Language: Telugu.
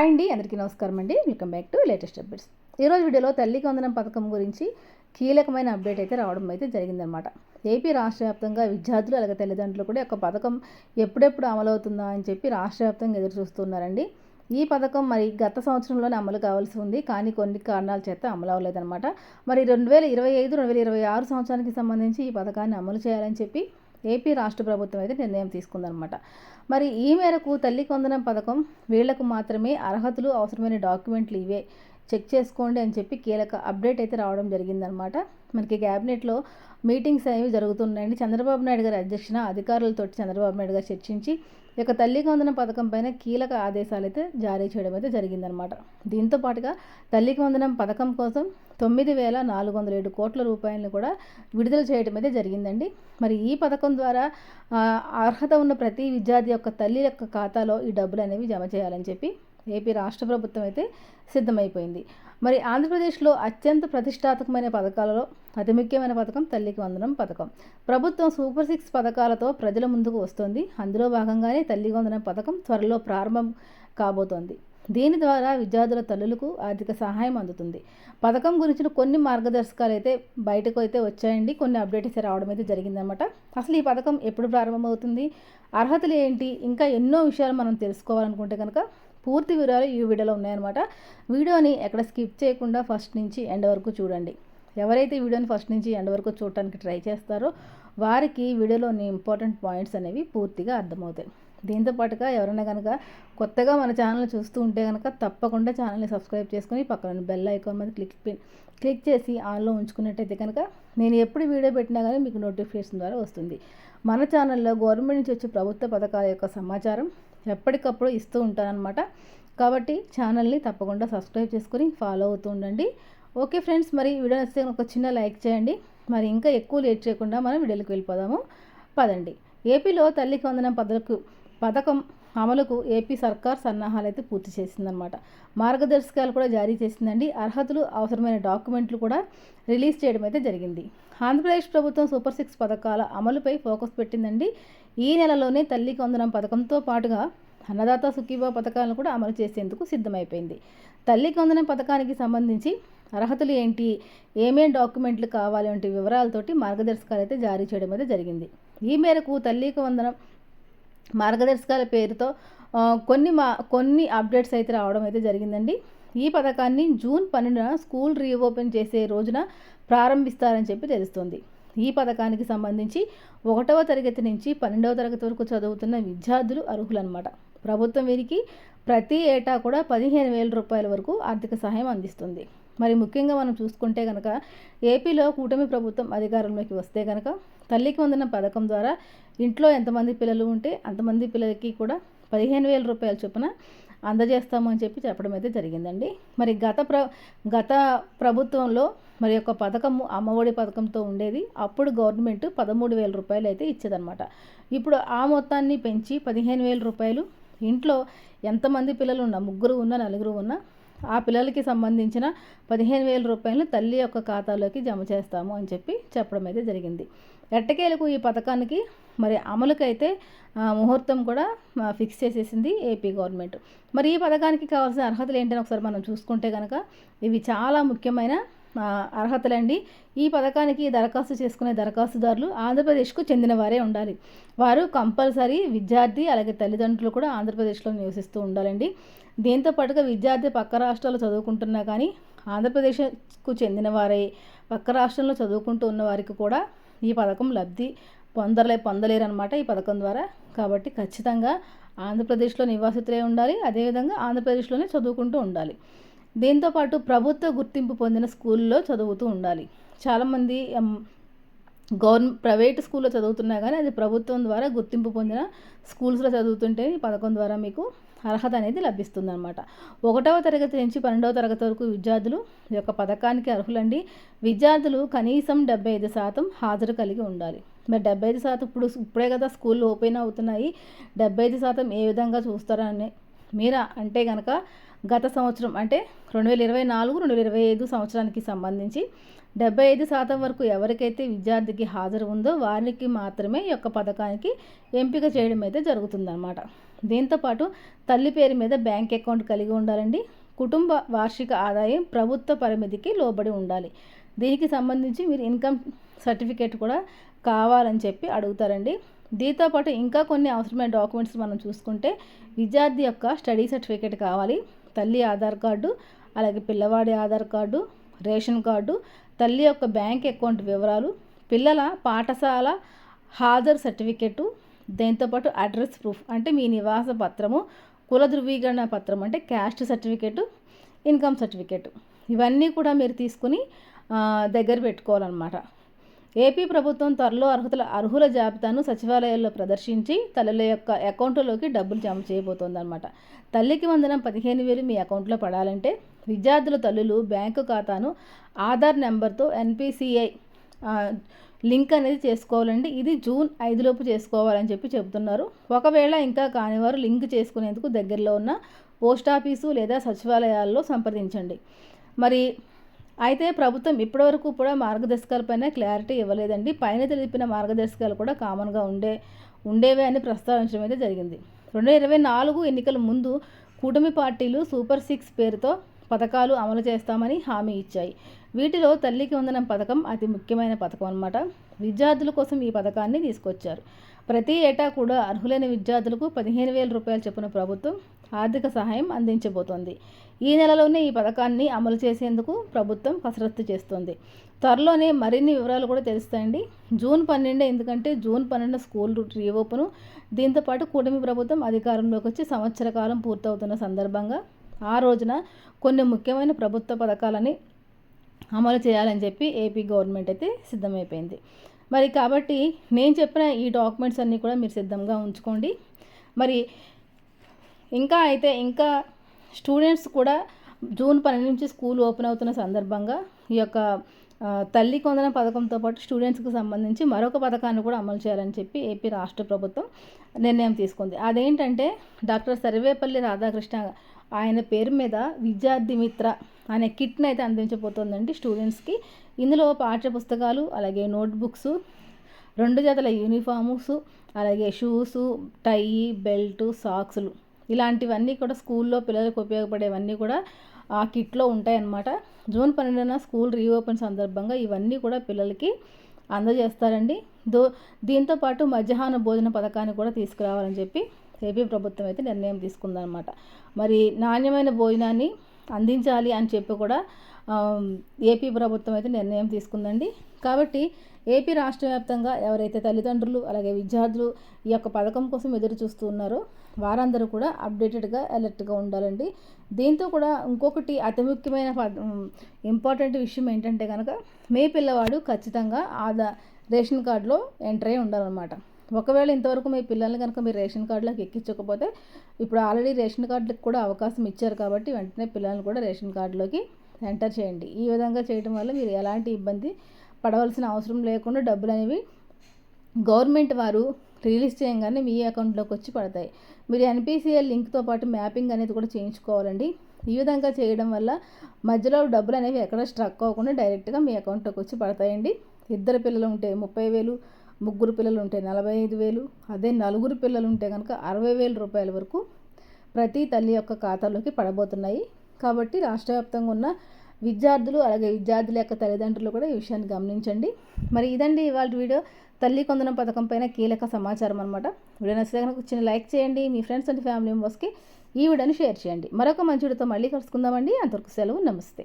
హాయ్ అండి అందరికీ నమస్కారం అండి. Welcome back to latest updates ఈరోజు వీడియోలో తల్లికి వందనం పథకం గురించి కీలకమైన అప్డేట్ అయితే రావడం అయితే జరిగిందనమాట ఏపీ రాష్ట్ర వ్యాప్తంగా విద్యార్థులు అలాగే తల్లిదండ్రులు కూడా ఒక పథకం ఎప్పుడెప్పుడు అమలవుతుందా అని చెప్పి రాష్ట్ర వ్యాప్తంగా ఎదురు చూస్తున్నారండి. ఈ పథకం మరి గత సంవత్సరంలోనే అమలు కావాల్సి ఉంది కానీ కొన్ని కారణాల చేత అమలు అవ్వలేదన్నమాట. మరి రెండు వేల ఇరవై ఐదు రెండు వేల ఇరవై ఆరు సంవత్సరానికి సంబంధించి ఈ పథకాన్ని అమలు చేయాలని చెప్పి ఏపీ రాష్ట్ర ప్రభుత్వం అయితే నిర్ణయం తీసుకుందనమాట మరి ఈ మేరకు తల్లి కొందనం పథకం వీళ్ళకు మాత్రమే అర్హతలు అవసరమైన డాక్యుమెంట్లు ఇవే. చెక్ చేసుకోండి అని చెప్పి కీలక అప్డేట్ అయితే రావడం జరిగిందనమాట. మనకి క్యాబినెట్లో మీటింగ్స్ అనేవి జరుగుతున్నాయండి. చంద్రబాబు నాయుడు గారి అధ్యక్షన అధికారులతో చంద్రబాబు నాయుడు గారు చర్చించి ఇక తల్లి వందన పథకం పైన కీలక ఆదేశాలు అయితే జారీ చేయడం అయితే జరిగిందనమాట. దీంతో పాటుగా తల్లికి వందనం పథకం కోసం తొమ్మిది వేల నాలుగు వందల ఏడు కోట్ల రూపాయలను కూడా విడుదల చేయడం అయితే జరిగిందండి. మరి ఈ పథకం ద్వారా అర్హత ఉన్న ప్రతి విద్యార్థి యొక్క తల్లి యొక్క ఖాతాలో ఈ డబ్బులు అనేవి జమ చేయాలని చెప్పి ఏపీ రాష్ట్ర ప్రభుత్వం అయితే సిద్ధమైపోయింది. మరి ఆంధ్రప్రదేశ్లో అత్యంత ప్రతిష్టాత్మకమైన పథకాలలో అతి ముఖ్యమైన పథకం తల్లికి వందనం పథకం. ప్రభుత్వం సూపర్ సిక్స్ పథకాలతో ప్రజల ముందుకు వస్తుంది. అందులో భాగంగానే తల్లికి వందనం పథకం త్వరలో ప్రారంభం కాబోతోంది. దీని ద్వారా విద్యార్థుల తల్లులకు ఆర్థిక సహాయం అందుతుంది. పథకం గురించిన కొన్ని మార్గదర్శకాలు అయితే బయటకు అయితే వచ్చాయండి. కొన్ని అప్డేట్స్ రావడం అయితే జరిగిందనమాట అసలు ఈ పథకం ఎప్పుడు ప్రారంభమవుతుంది? అర్హతలు ఏంటి? ఇంకా ఎన్నో విషయాలు మనం తెలుసుకోవాలనుకుంటే కనుక పూర్తి వివరాలు ఈ వీడియోలో ఉన్నాయన్నమాట. వీడియోని ఎక్కడ స్కిప్ చేయకుండా ఫస్ట్ నుంచి ఎండ్ వరకు చూడండి. ఎవరైతే వీడియోని ఫస్ట్ నుంచి ఎండ్ వరకు చూడటానికి ట్రై చేస్తారో వారికి వీడియోలోని ఇంపార్టెంట్ పాయింట్స్ అనేవి పూర్తిగా అర్థమవుతాయి. దీంతో పాటుగా ఎవరైనా కనుక కొత్తగా మన ఛానల్ చూస్తూ ఉంటే కనుక తప్పకుండా ఛానల్ని సబ్స్క్రైబ్ చేసుకుని పక్కన బెల్ ఐకాన్ మీద క్లిక్ క్లిక్ చేసి ఆన్లో ఉంచుకున్నట్టయితే కనుక నేను ఎప్పుడు వీడియో పెట్టినా కానీ మీకు నోటిఫికేషన్ ద్వారా వస్తుంది. మన ఛానల్లో గవర్నమెంట్ నుంచి వచ్చే ప్రభుత్వ పథకాల యొక్క సమాచారం ఎప్పటికప్పుడు ఇస్తూ ఉంటానన్నమాట కాబట్టి ఛానల్ని తప్పకుండా సబ్స్క్రైబ్ చేసుకొని ఫాలో అవుతూ ఉండండి. ఓకే ఫ్రెండ్స్ మరి వీడియో నచ్చితే ఒక చిన్న లైక్ చేయండి. మరి ఇంకా ఎక్కువ లేట్ చేయకుండా మనం వీడియోకి వెళ్ళిపోదాము. పదండి. ఏపీలో తల్లికి వందనం పథకు పథకం అమలుకు ఏపీ సర్కార్ సన్నాహాలు అయితే పూర్తి చేసిందనమాట మార్గదర్శకాలు కూడా జారీ చేసిందండి. అర్హతలు అవసరమైన డాక్యుమెంట్లు కూడా రిలీజ్ చేయడం అయితే జరిగింది. ఆంధ్రప్రదేశ్ ప్రభుత్వం సూపర్ సిక్స్ పథకాల అమలుపై ఫోకస్ పెట్టిందండి. ఈ నెలలోనే తల్లి కొందనం పథకంతో పాటుగా అన్నదాత సుఖీబా పథకాలను కూడా అమలు చేసేందుకు సిద్ధమైపోయింది. తల్లికి వందనం పథకానికి సంబంధించి అర్హతలు ఏంటి? ఏమేం డాక్యుమెంట్లు కావాలి? వంటి వివరాలతోటి మార్గదర్శకాలు అయితే జారీ చేయడం అయితే జరిగింది. ఈ మేరకు తల్లికి వందనం మార్గదర్శకాల పేరుతో కొన్ని మా కొన్ని అప్డేట్స్ అయితే రావడం అయితే జరిగిందండి. ఈ పథకాన్ని జూన్ పన్నెండున స్కూల్ రీఓపెన్ చేసే రోజున ప్రారంభిస్తారని చెప్పి తెలుస్తుంది. ఈ పథకానికి సంబంధించి ఒకటవ తరగతి నుంచి పన్నెండవ తరగతి వరకు చదువుతున్న విద్యార్థులు అర్హులన్నమాట. ప్రభుత్వం వీరికి ప్రతి ఏటా కూడా పదిహేను వేల రూపాయల వరకు ఆర్థిక సహాయం అందిస్తుంది. మరి ముఖ్యంగా మనం చూసుకుంటే కనుక ఏపీలో కూటమి ప్రభుత్వం అధికారంలోకి వస్తే కనుక తల్లికి వందన పథకం ద్వారా ఇంట్లో ఎంతమంది పిల్లలు ఉంటే అంతమంది పిల్లలకి కూడా పదిహేను వేల రూపాయల చొప్పున అందజేస్తామని చెప్పి చెప్పడం అయితే జరిగిందండి. మరి గత ప్ర గత ప్రభుత్వంలో మరి యొక్క పథకము అమ్మఒడి పథకంతో ఉండేది. అప్పుడు గవర్నమెంట్ పదమూడు వేల రూపాయలు అయితే ఇచ్చేదనమాట ఇప్పుడు ఆ మొత్తాన్ని పెంచి పదిహేను వేల రూపాయలు ఇంట్లో ఎంతమంది పిల్లలు ఉన్నా ముగ్గురు ఉన్నా నలుగురు ఉన్నా ఆ పిల్లలకి సంబంధించిన పదిహేను వేల రూపాయలు తల్లి యొక్క ఖాతాలోకి జమ చేస్తాము అని చెప్పి చెప్పడం అయితే జరిగింది. ఎట్టకేలకు ఈ పథకానికి మరి అమలుకైతే ముహూర్తం కూడా ఫిక్స్ చేసేసింది ఏపీ గవర్నమెంట్. మరి ఈ పథకానికి కావాల్సిన అర్హతలు ఏంటని ఒకసారి మనం చూసుకుంటే కనుక ఇవి చాలా ముఖ్యమైన అర్హతలండి. ఈ పథకానికి దరఖాస్తు చేసుకునే దరఖాస్తుదారులు ఆంధ్రప్రదేశ్కు చెందిన వారే ఉండాలి. వారు కంపల్సరీ విద్యార్థి అలాగే తల్లిదండ్రులు కూడా ఆంధ్రప్రదేశ్లో నివసిస్తూ ఉండాలండి. దీంతో పాటుగా విద్యార్థి పక్క రాష్ట్రాల్లో చదువుకుంటున్నా కానీ ఆంధ్రప్రదేశ్కు చెందినవారే పక్క రాష్ట్రంలో చదువుకుంటూ ఉన్న వారికి కూడా ఈ పథకం లబ్ధి పొందలే పొందలేరు అనమాట ఈ పథకం ద్వారా. కాబట్టి ఖచ్చితంగా ఆంధ్రప్రదేశ్లో నివాసితులే ఉండాలి అదేవిధంగా ఆంధ్రప్రదేశ్లోనే చదువుకుంటూ ఉండాలి. దీంతోపాటు ప్రభుత్వ గుర్తింపు పొందిన స్కూల్లో చదువుతూ ఉండాలి. చాలామంది గవర్న ప్రైవేట్ స్కూల్లో చదువుతున్నా కానీ అది ప్రభుత్వం ద్వారా గుర్తింపు పొందిన స్కూల్స్లో చదువుతుంటే ఈ పథకం ద్వారా మీకు అర్హత అనేది లభిస్తుంది అనమాట ఒకటవ తరగతి నుంచి పన్నెండవ తరగతి వరకు విద్యార్థులు ఈ యొక్క పథకానికి అర్హులండి. విద్యార్థులు కనీసం డెబ్బై ఐదు శాతం హాజరు కలిగి ఉండాలి. మరి డెబ్బై ఐదు శాతం ఇప్పుడు ఇప్పుడే కదా స్కూళ్ళు ఓపెన్ అవుతున్నాయి. డెబ్బై ఐదు శాతం ఏ విధంగా చూస్తారని మీరా అంటే కనుక గత సంవత్సరం అంటే రెండు వేల ఇరవై నాలుగు రెండు వేల ఇరవై ఐదు సంవత్సరానికి సంబంధించి డెబ్బై ఐదు శాతం వరకు ఎవరికైతే విద్యార్థికి హాజరు ఉందో వారికి మాత్రమే ఈ యొక్క పథకానికి ఎంపిక చేయడం అయితే జరుగుతుందన్నమాట. దీంతోపాటు తల్లి పేరు మీద బ్యాంక్ అకౌంట్ కలిగి ఉండాలండి. కుటుంబ వార్షిక ఆదాయం ప్రభుత్వ పరిమితికి లోబడి ఉండాలి. దీనికి సంబంధించి మీరు ఇన్కమ్ సర్టిఫికేట్ కూడా కావాలని చెప్పి అడుగుతారండి. దీంతో పాటు ఇంకా కొన్ని అవసరమైన డాక్యుమెంట్స్ మనం చూసుకుంటే విద్యార్థి యొక్క స్టడీ సర్టిఫికేట్ కావాలి. తల్లి ఆధార్ కార్డు అలాగే పిల్లవాడి ఆధార్ కార్డు రేషన్ కార్డు తల్లి యొక్క బ్యాంక్ అకౌంట్ వివరాలు పిల్లల పాఠశాల హాజరు సర్టిఫికెటు దీంతోపాటు అడ్రస్ ప్రూఫ్ అంటే మీ నివాస పత్రము కుల ధృవీకరణ పత్రం అంటే క్యాస్ట్ సర్టిఫికెట్ ఇన్కమ్ సర్టిఫికేట్. ఇవన్నీ కూడా మీరు తీసుకుని దగ్గర పెట్టుకోవాలన్నమాట. ఏపీ ప్రభుత్వం త్వరలో అర్హతల అర్హుల జాబితాను సచివాలయాల్లో ప్రదర్శించి తల్లుల యొక్క అకౌంట్లోకి డబ్బులు జమ చేయబోతోందన్నమాట. తల్లికి వందనం పదిహేను వేలు మీ అకౌంట్లో పడాలంటే విద్యార్థుల తల్లులు బ్యాంకు ఖాతాను ఆధార్ నెంబర్తో ఎన్పిసిఐ లింక్ అనేది చేసుకోవాలండి. ఇది జూన్ ఐదులోపు చేసుకోవాలని చెప్పి చెబుతున్నారు. ఒకవేళ ఇంకా కానివారు లింక్ చేసుకునేందుకు దగ్గరలో ఉన్న పోస్ట్ ఆఫీసు లేదా సచివాలయాల్లో సంప్రదించండి. మరి అయితే ప్రభుత్వం ఇప్పటివరకు కూడా మార్గదర్శకాలపైన క్లారిటీ ఇవ్వలేదండి. పైన తెలిపిన మార్గదర్శకాలు కూడా కామన్గా ఉండే ఉండేవే అని ప్రస్తావించడం అయితే జరిగింది. రెండు ఇరవై నాలుగు ఎన్నికల ముందు కూటమి పార్టీలు సూపర్ సిక్స్ పేరుతో పథకాలు అమలు చేస్తామని హామీ ఇచ్చాయి. వీటిలో తల్లికి వందనం పథకం అతి ముఖ్యమైన పథకం అనమాట విద్యార్థుల కోసం ఈ పథకాన్ని తీసుకొచ్చారు. ప్రతి ఏటా కూడా అర్హులైన విద్యార్థులకు పదిహేను వేల రూపాయలు చొప్పున ప్రభుత్వం ఆర్థిక సహాయం అందించబోతోంది. ఈ నెలలోనే ఈ పథకాన్ని అమలు చేసేందుకు ప్రభుత్వం కసరత్తు చేస్తుంది. త్వరలోనే మరిన్ని వివరాలు కూడా తెలుస్తాయండి. జూన్ పన్నెండు ఎందుకంటే జూన్ పన్నెండు స్కూల్ రీఓపెను. దీంతోపాటు కూటమి ప్రభుత్వం అధికారంలోకి వచ్చి సంవత్సర కాలం పూర్తవుతున్న సందర్భంగా ఆ రోజున కొన్ని ముఖ్యమైన ప్రభుత్వ పథకాలని అమలు చేయాలని చెప్పి ఏపీ గవర్నమెంట్ అయితే సిద్ధమైపోయింది. మరి కాబట్టి నేను చెప్పిన ఈ డాక్యుమెంట్స్ అన్నీ కూడా మీరు సిద్ధంగా ఉంచుకోండి. మరి ఇంకా అయితే ఇంకా స్టూడెంట్స్ కూడా జూన్ పన్నెండు నుంచి స్కూల్ ఓపెన్ అవుతున్న సందర్భంగా ఈ యొక్క తల్లి కొందన పథకంతో పాటు స్టూడెంట్స్కి సంబంధించి మరొక పథకాన్ని కూడా అమలు చేయాలని చెప్పి ఏపీ రాష్ట్ర ప్రభుత్వం నిర్ణయం తీసుకుంది. అదేంటంటే డాక్టర్ సర్వేపల్లి రాధాకృష్ణ ఆయన పేరు మీద విద్యార్థి మిత్ర అనే కిట్ని అయితే అందించబోతోందండి స్టూడెంట్స్కి. ఇందులో పాఠ్య పుస్తకాలు అలాగే నోట్బుక్స్ రెండు జతల యూనిఫామ్స్ అలాగే షూసు టై బెల్ట్ సాక్స్లు. ఇలాంటివన్నీ కూడా స్కూల్లో పిల్లలకు ఉపయోగపడేవన్నీ కూడా ఆ కిట్లో ఉంటాయన్నమాట. జూన్ పన్నెండున స్కూల్ రీఓపెన్ సందర్భంగా ఇవన్నీ కూడా పిల్లలకి అందజేస్తారండి. దో దీంతోపాటు మధ్యాహ్న భోజన పథకాన్ని కూడా తీసుకురావాలని చెప్పి ఏపీ ప్రభుత్వం అయితే నిర్ణయం తీసుకుందనమాట మరి నాణ్యమైన భోజనాన్ని అందించాలి అని చెప్పి కూడా ఏపీ ప్రభుత్వం అయితే నిర్ణయం తీసుకుందండి. కాబట్టి ఏపీ రాష్ట్ర వ్యాప్తంగా ఎవరైతే తల్లిదండ్రులు అలాగే విద్యార్థులు ఈ యొక్క పథకం కోసం ఎదురు చూస్తూ ఉన్నారో వారందరూ కూడా అప్డేటెడ్గా అలర్ట్గా ఉండాలండి. దీంతో కూడా ఇంకొకటి అతి ముఖ్యమైన ఇంపార్టెంట్ విషయం ఏంటంటే కనుక మీ పిల్లవాడు ఖచ్చితంగా ఆధార్ రేషన్ కార్డులో ఎంటర్ అయి ఉండాలన్నమాట. ఒకవేళ ఇంతవరకు మీ పిల్లల్ని కనుక మీరు రేషన్ కార్డులోకి ఎక్కించకపోతే ఇప్పుడు ఆల్రెడీ రేషన్ కార్డులకు కూడా అవకాశం ఇచ్చారు కాబట్టి వెంటనే పిల్లల్ని కూడా రేషన్ కార్డులోకి ఎంటర్ చేయండి. ఈ విధంగా చేయడం వల్ల మీరు ఎలాంటి ఇబ్బంది పడవలసిన అవసరం లేకుండా డబ్బులు అనేవి గవర్నమెంట్ వారు రిలీజ్ చేయగానే మీ అకౌంట్లోకి వచ్చి పడతాయి. మీరు ఎన్పిసిఎల్ లింక్తో పాటు మ్యాపింగ్ అనేది కూడా చేయించుకోవాలండి. ఈ విధంగా చేయడం వల్ల మధ్యలో డబ్బులు అనేవి ఎక్కడ స్ట్రక్ అవ్వకుండా డైరెక్ట్గా మీ అకౌంట్లోకి వచ్చి పడతాయండి. ఇద్దరు పిల్లలు ఉంటే ముప్పై వేలు ముగ్గురు పిల్లలు ఉంటే నలభై ఐదు వేలు అదే నలుగురు పిల్లలు ఉంటే కనుక అరవై వేల రూపాయల వరకు ప్రతి తల్లి యొక్క ఖాతాలోకి పడబోతున్నాయి. కాబట్టి రాష్ట్ర వ్యాప్తంగా ఉన్న విద్యార్థులు అలాగే విద్యార్థుల యొక్క తల్లిదండ్రులు కూడా ఈ విషయాన్ని గమనించండి. మరి ఇదండి ఇవాళ వీడియో. తల్లి కొందనం పథకం పైన కీలక సమాచారం అనమాట వీడియో నచ్చితే కనుక చిన్న లైక్ చేయండి. మీ ఫ్రెండ్స్ అండ్ ఫ్యామిలీ మెంబర్స్కి ఈ వీడియోని షేర్ చేయండి. మరొక మంచి వీడియోతో మళ్ళీ కలుసుకుందామండి. అంతవరకు సెలవు. నమస్తే.